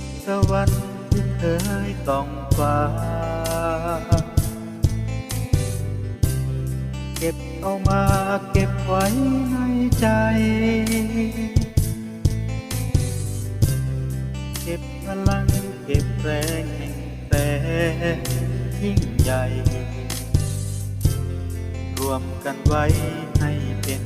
บสวรรค์ที่เคยต้องฟ้า เก็บเอามาเก็บไว้ในใจ เก็บพลังเก็บแรงแห่งแต่ยิ่งใหญ่ รวมกันไว้ให้เป็น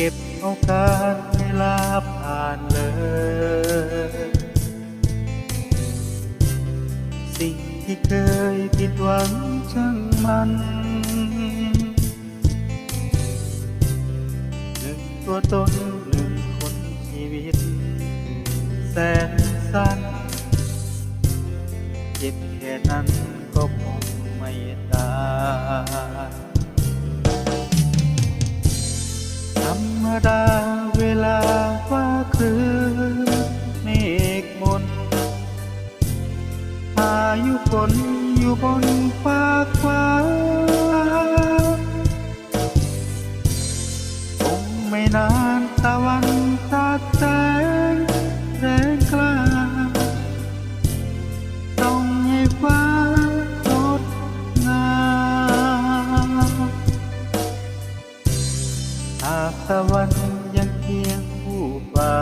ก็บเอาการเวลาผ่านเลย สิ่งที่เคยผิดหวังช่างมัน หนึ่งตัวตนหนึ่งคนชีวิต แสนสั้นเจ็บแค่นั้นก็คงไม่ตาย ดาเวลาฟ้าครึ้มเมฆมนอายุฝนอยู่บนฟ้า หากตะวันยังเคียงคู่ฟ้า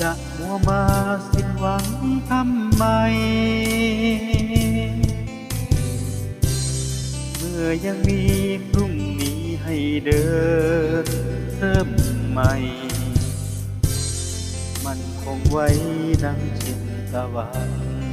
จะมัวมาสิ้นหวังทำไม เมื่อยังมีพรุ่งนี้ให้เดินเริ่มใหม่ มันคงไว้ดังเช่นตะวัน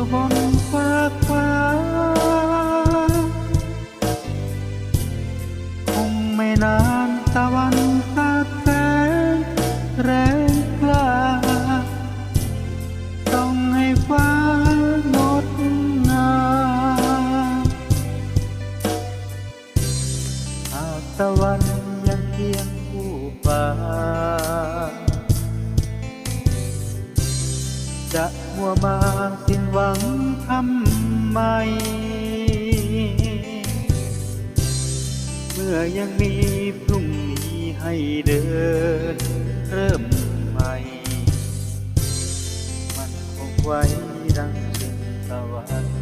อยู่บนฟ้าฟ้า คงไม่นานตะวันสาแสงแรงกล้า ต้องให้ฟ้างดงามหากตะวันยังเคียงคู่ฟ้า สิ้นหวังทำไม เมื่อยังมีพรุ่งนี้ให้เดิน เริ่มใหม่ มันคงไว้ดังเช่นตะวัน